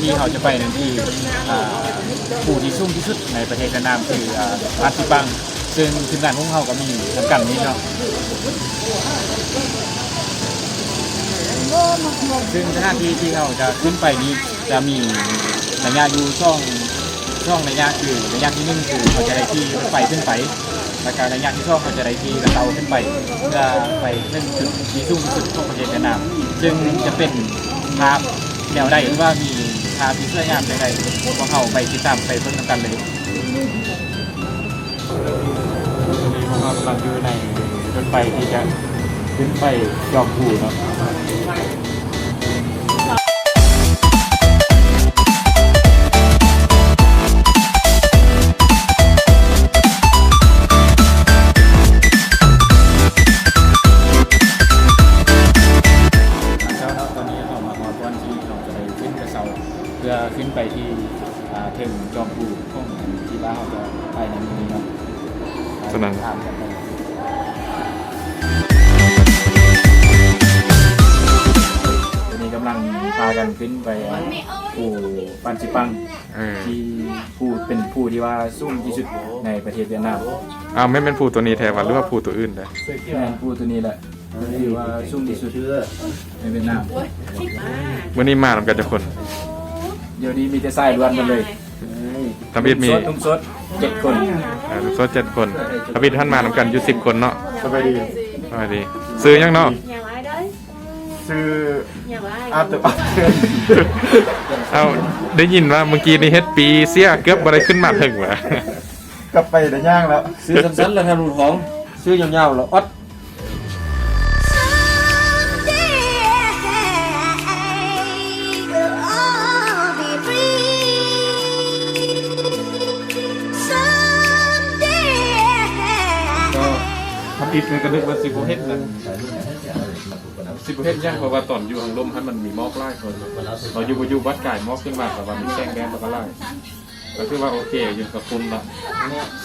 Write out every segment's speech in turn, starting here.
ที่เขาจะไปนั้นที่อ่าผู้ที่สูงที่สุดในประเทศเวียดนามคืออาซิปัง ซึ่งทีมงานของเขาก็มีทำกันนี้เนาะซึ่งสถานที่ที่เขาจะขึ้นไปนี้จะมีระยะอยู่ช่องช่องระยะคือระยะที่หนึ่งคือเขาจะได้ที่รถไฟขึ้นไปแล้วก็ระยะที่สองเขาจะได้ที่กระเตาขึ้นไปเพื่อไปขึ้นจุดที่สูงที่สุดของประเทศเวียดนาม ซึ่งจะเป็นภาพแนวใดหรือว่ามี ภาพที่สวยงามใดๆพวกเขาไปติดตามไปเพิ่มกันเลยพวกเรากำลังอยู่ในรถไฟที่จะขึ้นไปจอมผูเนาะ ที่ว่าสูงที่สุดในประเทศเวียดนามอ้าวไม่เป็นผูตัวนี้แทนว่าหรือว่าผูตัวอื่นเลยแม่นผู้ตัวนี้แหละที่ว่าสูงที่สุดในเวียดนามวันนี้มาทำกันจะคน เดี๋ยวนี้มีแต่ทรายล้วนหมดเลยทำบิดมีสดนุ่มสดเจ็ดคนอ่าลูกโซ่เจ็ดคนทำบิดท่านมาทำกันอยู่สิบคนเนาะสบายดีสวัสดี ซื้อยังเนาะ Nhà ai đấy? ชื่อ Nhà của ai? อาร์ตอัพเทนเอาได้ยินว่าเมื่อกี้นี่เฮ็ดปีเสียเกือบบ่ได้ขึ้นมาถึงว่ะกลับไปแต่ย่างแล้ว ซื้อสั้นๆแล้วทำรูท้อง ซื้อยาวๆแล้วอด ทำอิฐมันก็นึกว่าสิบเฮ็ดนะสิบเฮ็ดยากเพราะว่าตอนอยู่ทางลมให้มันมีหมอกไล่คนเราอยู่บ่อยู่วัดกายหมอกขึ้นมาแต่ว่ามีแสงแดดแล้วก็ไล่ก็คือว่าโอเคอยู่กับคุมละ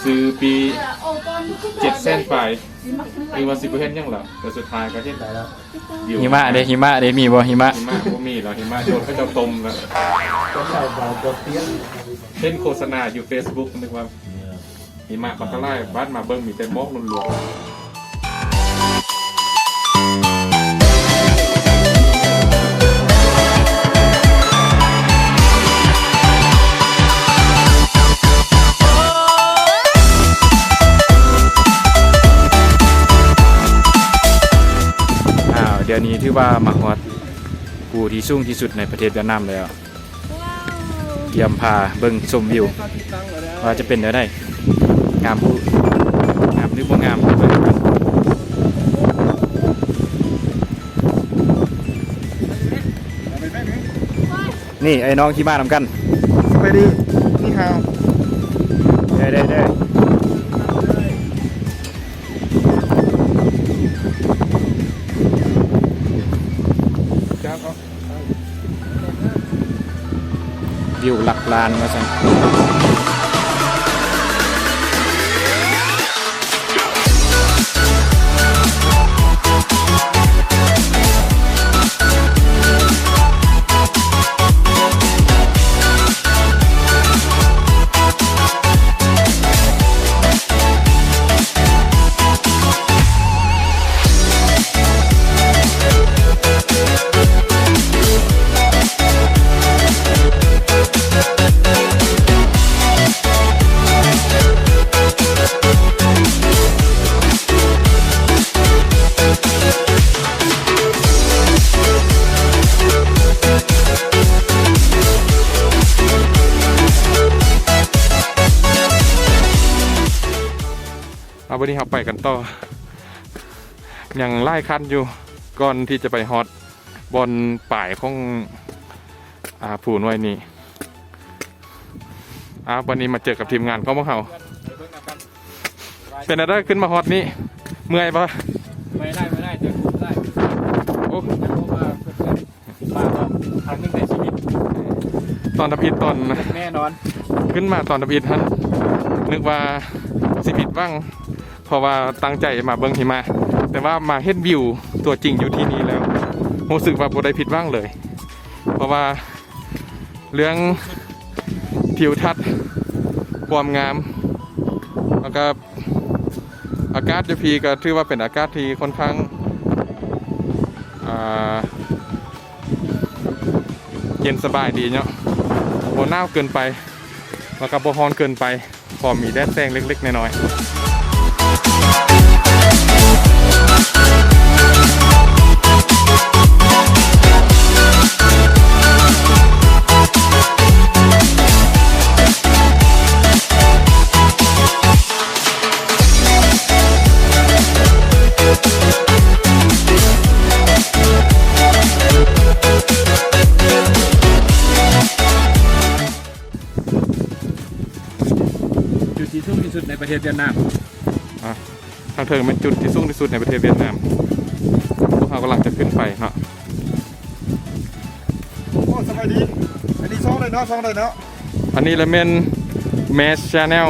ซื้อปีเจ็ดเส้นไปคือว่าสิบเฮ็ดยังล่ะแต่สุดท้ายก็เฮ็ดได้แล้วหิมะเด้หิมะเด้มีบ่หิมะหิมะบ่มีแล้วหิมะโดนเขาเจ้าตมแล้วเห็นโฆษณาอยู่ Facebook นึกว่าหิมะปักกะไล่บ้านมาเบิ่งมีแต่หมอกล้วน นี้ถือว่ามาฮอดผู้ที่สูงที่สุดในประเทศเวียดนามแล้วเตรียมพาเบิ่งชมวิว ว่าจะเป็นได้งามผู้งามหรือบ่งามเบิ่งกันนี่ไอ้น้องที่มานำกันสบายดีนี่ฮาวเด้อเด้อเด้ วิวหลักล้านมาสั่น เอาวันนี้เราไปกันต่อ ยังไล่คันอยู่ก่อนที่จะไปฮอตบอลป่ายของอาผูนไว้นี่อ่าวันนี้มาเจอกับทีมงานของพวกเขาเป็นอะไรขึ้นมาฮอตนี่เมื่อยปะไม่ได้ไม่ได้เจอได้โอ้แต่รู้ว่าเพื่อนๆมาว่าครั้งหนึงในชีวิตตอนทำอิดตอนแน่นอน ขึ้นมาตอนทำอิดฮะนึกว่าสิผิดบ้างเพ ราะราะว่าตั้งใจมาเบิ่งหิมะแต่ว่ามาเฮ็ดวิวตัวจริงอยู่ที่นี่แล้วรู้สึกว่าบ่ได้ผิดหวังเลย เพราะว่าเรื่องทิวทัศน์ความงามแล้วก็อากาศจะพีก็ถือว่าเป็นอากาศที่ค่อนข้างเย็นสบายดีเนาะโบหนาวเกินไป แล้วก็โบฮอนเกินไป พอมีแดดแสงเล็กๆน้อยๆ จุดที่สูงที่สุดในประเทศเวียดนาม ทางเทิงเป็นจุดที่สูงที่สุดในประเทศเวียดนามพวกเขากำลังจะขึ้นไปเนาะโอ้สบายดี อันนี้ช่องเลยเนาะช่องเลยเนาะ อันนี้ละเมนแมสชาแนล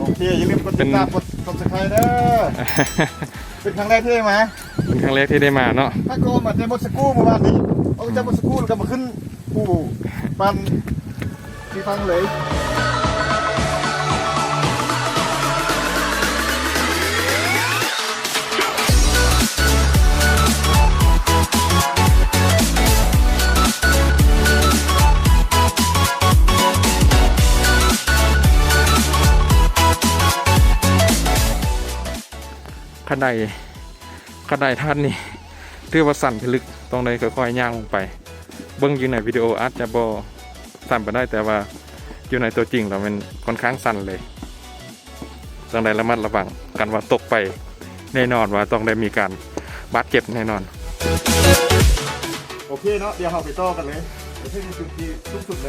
โอเคอย่าลืมกดติดตามกด subscribe เด้อเป็นครั้งแรกที่ได้มา เป็นครั้งแรกที่ได้มาเนาะถ้าโกมาในมดสกูเมื่อวานนี้เอาจากมดสกูแล้วก็มาขึ้นผู้ปันที่ฟังเลย ขันใดขันใดท่านนี่ถือว่าสั่นพิลึกต้องได้ค่อยๆย่างลงไป เบิ้งอยู่ในวิดีโออาจจะบอสั่นไปได้แต่ว่าอยู่ในตัวจริงเรามันค่อนข้างสั่นเลยต้องได้ระมัดระวังกันว่าตกไปแน่นอนว่าต้องได้มีการบาดเจ็บแน่นอน โอเคเนาะเดี๋ยวเราไปต่อกันเลยเดี๋ยวให้มีจุดที่สุดเล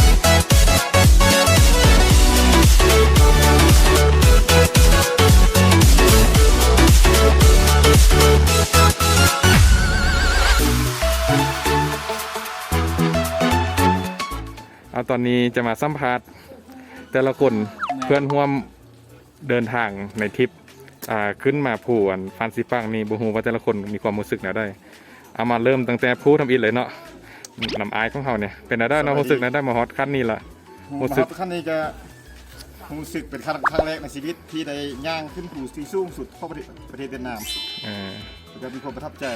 ย เอาตอนนี้จะมาสัมภาษณ์แต่ละคนเพื่อนร่วมเดินทางในทริปอ่าขึ้นมาผูอันฟันซิฟังนี่บูฮูว่าแต่ละคนมีความรู้สึกแนวได้ เอามาเริ่มตั้งแต่ผู้ทำอินเลยเนาะน้ำอายของเขาเนี่ยเป็นแนวได้เนาะรู้สึกแนวได้มาฮอตขั้นนี้ละ รู้สึกขั้นนี้จะ รู้สึกเป็นครั้งครั้งแรกในชีวิตที่ได้ย่างขึ้นผู้ที่สูงสุดของประเทศประเทศเวียดนามเออจะมีความประทับใจ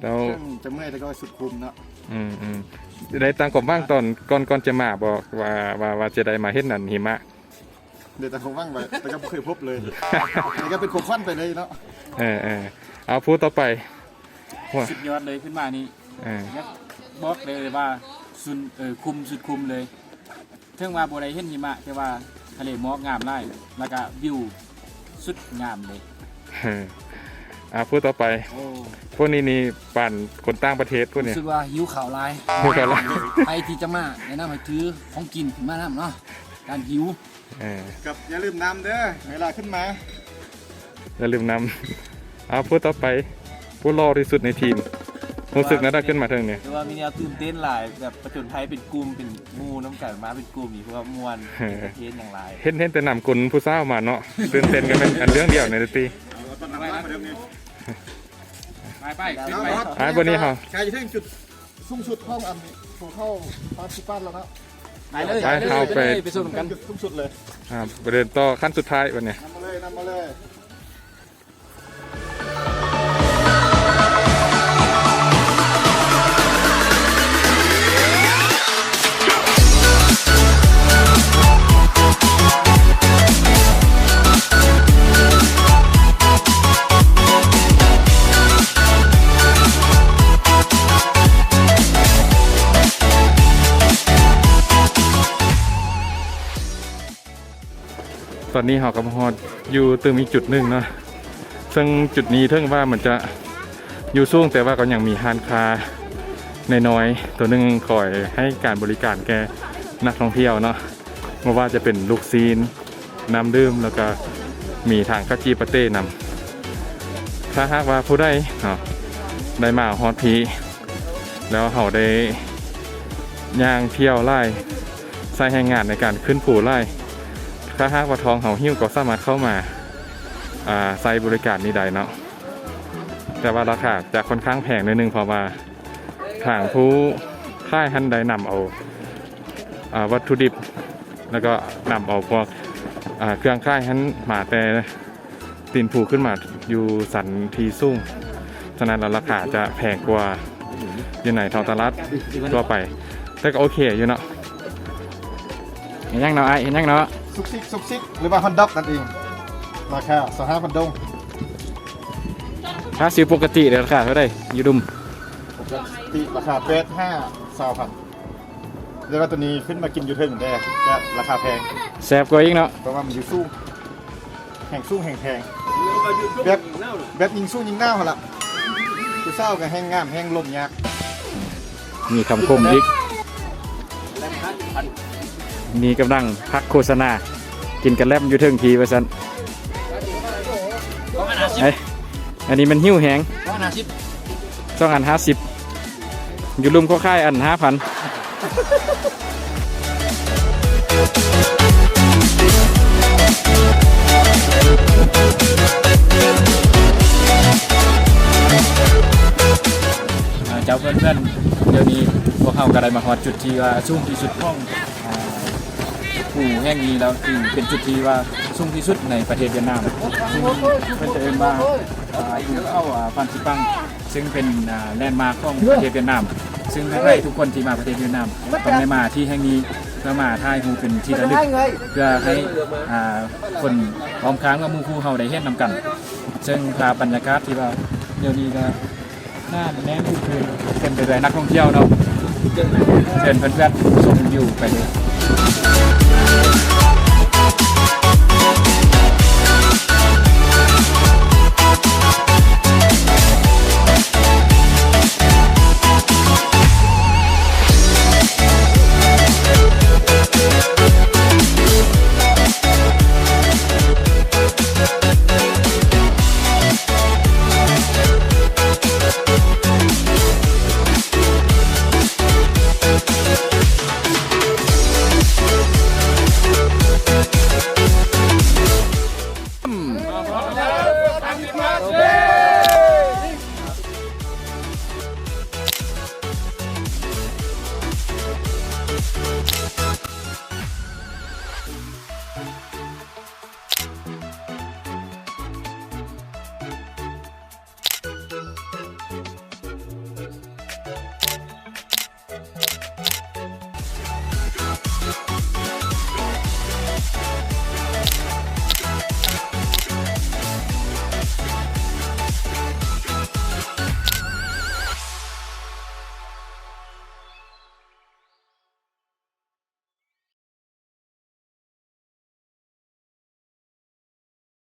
แล้วซึ่งจะเมื่อยแต่ก็สุดคุ้มเนาะอืมอืมได้ตั้งกบบ้างตอนก่อนก่อนจะมาบอกว่าว่าว่าจะได้มาเฮ็ดนั่นหิมะเดี๋ยวแต่คงว่างไปแต่ก็ไม่เคยพบเลยนี่ก็เป็นของฟันไปเลยเนาะเออเออเอาพูดต่อไปว่าสุดยอดเลยขึ้นมานี่เออ ยักบอกเลยว่าสุดเออคุมสุดคุมเลย เทิงว่าบัได้เห็นหิมะแต่ว่าทะเลหมอกงามไล่แล้วก็วิวสุดงามเลยเออเอาพูดต่อไป โอ้พวกนี้นี่ปั่นคนต่างประเทศพวกรู้เนี้ยสึกว่าหิวข่าวลายพวกกันละไปที่จะมาแนะนำให้ถือของกินขึ้นมาน้ำเนาะการหิวเออกับอย่าลืมน้ำเด้อเวลาขึ้นมา อย่าลืมนำเอาพูดต่อไป ผู้รอที่สุดในทีม รู้สึกนะได้ขึ้นมาเทิงเนี่ย แต่ว่ามีแนวตื่นเต้นหลายแบบประจนภัยเป็นกลุ่มเป็นหมูน้ำกันมาเป็นกลุ่มอีกเพราะว่ามวนประเทศอย่างไรเห็นเห็นแต่นำกุลผู้เศร้าวมาเนาะตื่นเต้นกันเป็นอันเรื่องเดียวในดนตรีไปไปขึ้นไปอ่าวันนี้เขาใครจะถึงจุดสูงสุดห้องอันถูกเข้าปาร์ติปันแล้วเนาะไปเลยไปเข้าไปไปส่งกันจุดสูงสุดเลยอ่าประเด็นต่อขั้นสุดท้ายวันเนี้ยนำมาเลยนำมาเลย ตอนนี้เขากำลังฮอดอยู่ตึงมีกจุดหนึ่งเนาะซึ่งจุดนี้เทิงว่ามันจะอยู่สูงแต่ว่าก็ยังมีฮานคาในน้อยตัวหนึงคอยให้การบริการแก่นักท่องเที่ยวเนาะไม่ว่าจะเป็นลูกซีนน้ำดื่มแล้วก็มีทางกาจีปาเต้นำถ้าหากว่าผู้ใดได้มาฮอดพีแล้วเขาได้ย่างเที่ยวไล่ใช้แรงงานในการขึ้นผูไล่ ถ้าหากว่าทองเขาหิ้วก็สามารถเข้ามาใช้บริการนี้ได้เนาะแต่ว่าราคาจะค่อนข้างแพงนิดนึงเพราะว่าทางผู้ค่ายหันใดนำเอาอาวัตถุดิบ แล้วก็นำเอาพวกเครื่องค่ายหันมาแต่ตีนผูขึ้นมาอยู่สันทีสูงฉะนั้นราคาจะแพงกว่าอยู่ในท้องตลาดทั่วไป แต่ก็โอเคอยู่เนาะเห็นยังเนาะไอ้เห็นยังเนาะ ซุกซิกซุกซิกหรือว่าฮอนด็อกนั่นเอง ราคาสองห้าพันดงถ้าซื้อปกติเดี๋ยวราคาเท่าไหร่อยูดุมปกติราคาแปดห้าสามพันเรียกว่าตัวนี้ขึ้นมากินอยู่ถึงได้ก็ราคาแพงแซบกว่าอีกเนาะเพราะว่ามันอยู่สู้แห่งสู้แห่งแพงแบบแบบยิงสู้ยิงหน้าเหรอละกูเศร้ากับแห้งงามแห้งลมยากมีคำคมอีก นี่กำลังพักโฆษณา กินกันแลบอยู่เทิงทีว่าสันไอยอันนี้มันหิ้วแหงเพราะอาชีพสองอันห้าสิบอยู่รุมก็ค่ายอันห้าพันเจ้าเพื่อนๆเดี๋ยวนี้พวกเขาก็ได้มาฮอดจุดที่ว่าสูงที่สุดของ ผู้แห่งนี้แล้วคือเป็นจุดที่ว่าสูงที่สุดในประเทศเวียดนามซึ่งเป็นจะเอินว่าอ่าอยู่เขาอ่าฟันซิปัง ซึ่งเป็นแลนด์มาร์คของประเทศเวียดนาม ซึ่งให้ทุกคนที่มาประเทศเวียดนามต้องได้มาที่แห่งนี้เพื่อมาถ่ายรูปเป็นที่ระลึกเพื่อให้อ่าคนพร้อมค้างกับมูคู่เฮาได้เห็นนำกัน ซึ่งภาพบรรยากาศที่ว่าเดี๋ยวนี้ก็น่าแน่นคือเป็นไปด้วยนักท่องเที่ยวเนาะเชิญเพื่อนๆชมวิวไปเลย love.